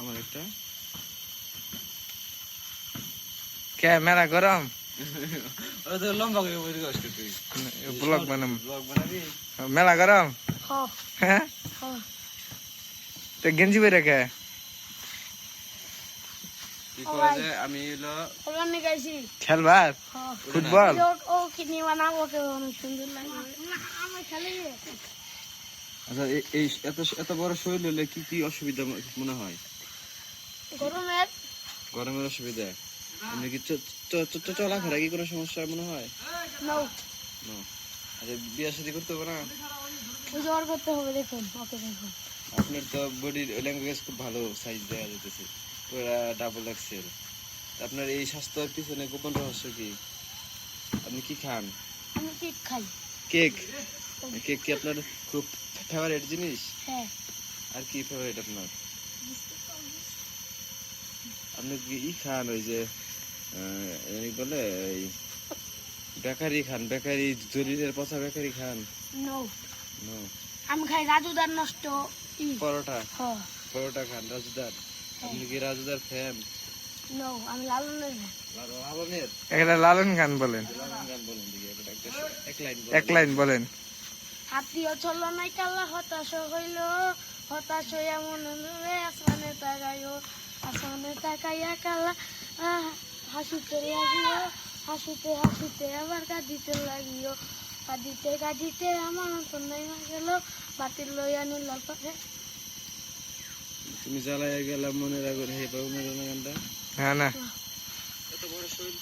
আমার একটা। কে মেলা গরম লম্বা করে বই কষ্ট তুই। ব্লগ বানাম ব্লগ বানাবি? মেলা গরম? হ্যাঁ? তো গেঞ্জি বেরে কে আমি হলো খেলবার? ফুটবল? ও বানাবো কে অনেক সুন্দর আচ্ছা এই- এই এত এত বড় শরীর হলে কি কি অসুবিধা মনে হয়? গরমের? গরমের অসুবিধা। এমনি কি চলাফেরা কি কোনো সমস্যা মনে হয়? আচ্ছা বিয়ে শাদী করতে হবে না? করতে হবে দেখুন ওকে দেখুন। আপনার তো বডির ল্যাঙ্গুয়েজ খুব ভালো সাইজ দেখা যেতেছে পুরা ডাবল এক্সেল আপনার এই স্বাস্থ্যের পিছনে গোপন রহস্য কি? আপনি কি খান? আমি কেক খাই। কেক? কেক কি আপনার খুব ফেভারিট জিনিস? হ্যাঁ। আর কি ফেভারিট আপনার? আপনি ই খান ওই যে বলে এই বেকারি খান বেকারি জরিরের পচা বেকারি খান? নো নো আমি খাই রাজুদার নষ্ট পরোটা? পরোটা খান রাজুদার? আপনি কি রাজুদার ফ্যান নো আমি লালনের লালনের? একটা লালন গান বলেন। লালন গান বলেন দেখি একটা একটা- এক লাইন এক লাইন বলেন। হাতিও চলো নাই কালা হতাশ হইল। হতাশ হইয়া মনে মনে আসমানে তাকাইও। আসমানে তাকাইয়া কালা হাসিতে লাগিও হাসিতে হাসিতে আবার কাঁদিতে লাগিও। কাঁদিতে কাঁদিতে আমার অন্তর নাই গেল বাতিল লইয়া নিল পরে। তুমি জ্বালাইয়া গেলাম মনে রাখো হে বাবু মেরো না গানটা। হ্যাঁ না। এত বড় শরীর